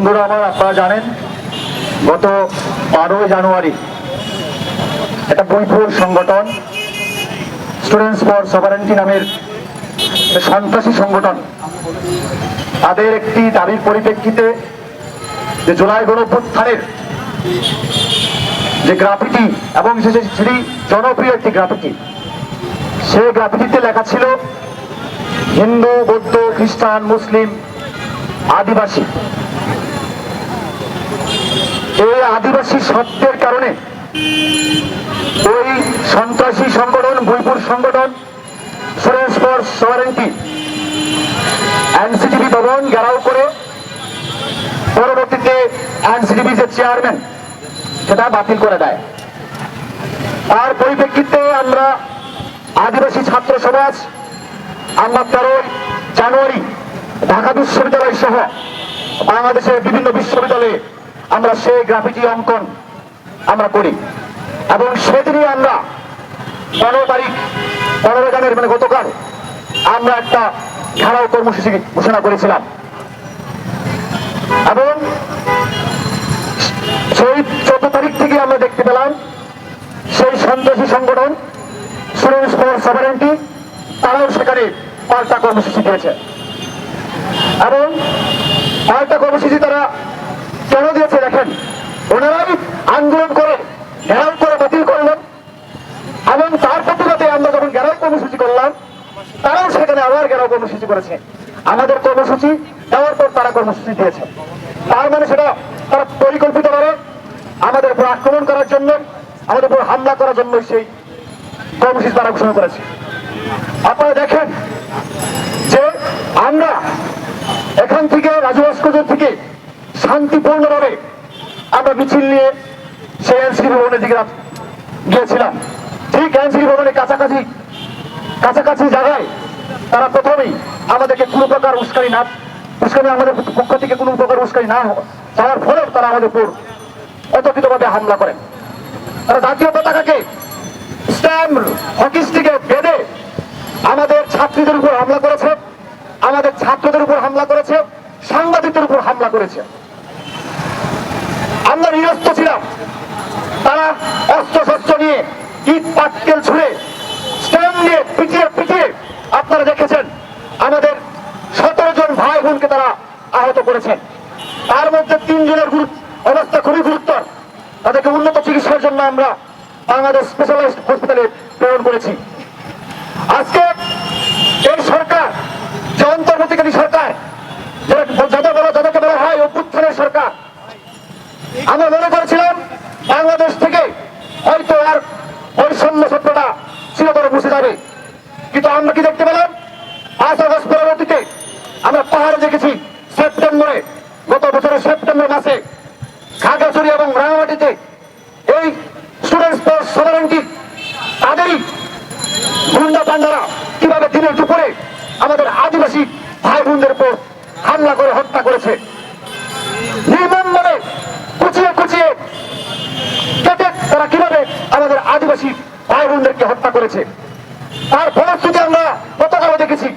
বন্ধুরা, আমার আপনারা জানেন, গত বারোই জানুয়ারি একটা বৈপুর সংগঠন স্টুডেন্টস ফর সভারেন্টি নামের সন্ত্রাসী সংগঠন, তাদের একটি দাবির পরিপ্রেক্ষিতে যে জুলাই গণঅভ্যুত্থানের যে গ্রাফিটি এবং সেটি জনপ্রিয় একটি গ্রাফিটি সেই গ্রাফিটিতে লেখা ছিল, হিন্দু, বৌদ্ধ, খ্রিস্টান, মুসলিম, আদিবাসী। এই আদিবাসী শব্দের কারণে ওই সন্ত্রাসী সংগঠন বইপুর সংগঠন স্টুডেন্টস ফর সভারেন্টি এনসিটিভি ভবন ঘেরাও করে পরবর্তীতে এনসিটিভি যে চেয়ারম্যান, সেটা বাতিল করে দেয়। তার পরিপ্রেক্ষিতে আমরা আদিবাসী ছাত্র সমাজ, আমরা তেরোই জানুয়ারি ঢাকা বিশ্ববিদ্যালয় সহ বাংলাদেশের বিভিন্ন বিশ্ববিদ্যালয়ে আমরা সেই গ্রাফিটি অঙ্কন আমরা করি। এবং সেদিনই আমরা পনেরো তারিখ, পনেরো জানুয়ারি মানে গতকাল আমরা একটা ঘেরাও কর্মসূচি ঘোষণা করেছিলাম। এবং সেই চোদ্দ তারিখ থেকে আমরা দেখতে পেলাম সেই সন্ত্রাসী সংগঠন স্টুডেন্টস ফর সভারেন্টি, তারাও সেখানে পাল্টা কর্মসূচি দিয়েছে এবং পাল্টা কর্মসূচি তারা কেন দিয়েছে দেখেন ওনারাই আন্দোলন করে ঘেরাও করে বাতিল করলেন এবং তার প্রতিবাদে আমরা যখন ঘেরাও কর্মসূচি করলাম, তারাও সেখানে আবার ঘেরাও কর্মসূচি করেছে। আমাদের কর্মসূচি দেওয়ার পর তারা কর্মসূচি দিয়েছে। তার মানে সেটা তারা পরিকল্পিতভাবে আমাদের উপর আক্রমণ করার জন্য, আমাদের উপর হামলা করার জন্য সেই কর্মসূচি তারা ঘোষণা করেছে। আপনারা দেখেন যে আমরা এখান থেকে রাজু থেকে শান্তিপূর্ণভাবে আমরা মিছিল নিয়ে সেই এনসিপি ভবনের দিকে গিয়েছিলাম থেকে বেঁধে আমাদের ছাত্রীদের উপর হামলা করেছে, আমাদের ছাত্রদের উপর হামলা করেছে, সাংবাদিকদের উপর হামলা করেছে। আমরা নিরস্ত ছিলাম তারা অস্ত্র নিয়ে ইট, পাটকেল ছুঁড়ে স্ট্যাম্প নিয়ে পিটিয়ে পিটিয়ে আপনারা দেখেছেন, আমাদের সতেরো জন ভাই বোনকে তারা আহত করেছেন। তার মধ্যে তিনজনের অবস্থা খুবই গুরুতর। তাদেরকে উন্নত চিকিৎসার জন্য আমরা বাংলাদেশ স্পেশালাইজড হসপিটালে প্রেরণ করেছি। আজকে এই সরকার, যে অন্তর্বর্তীকালী সরকার, যাদের বলা যাদেরকে বলা হয় অভ্যুত্থানের সরকার, আমরা মনে চিরতরে মুছে যাবে। কিন্তু আমরা কি দেখতে পেলাম? পাঁচ আগস্ট পরবর্তীতে আমরা পাহাড়ে দেখেছি সেপ্টেম্বরে, গত বছরের সেপ্টেম্বর মাসে। খাগড়াছড়ি এবং রাঙামাটিতে এই স্টুডেন্টস ফর তাদেরই গুন্ডা পান্ডারা কীভাবে দিনের দুপুরে আমাদের আদিবাসী ভাই বোনদের উপর হামলা করে হত্যা করেছে। নির্মমভাবে কুচিয়ে কুচিয়ে কেটে তারা কীভাবে আমাদের আদিবাসী ভাই বোনদেরকে হত্যা করেছে। তার ফলশ্রুতি আমরা গতকালও দেখেছি।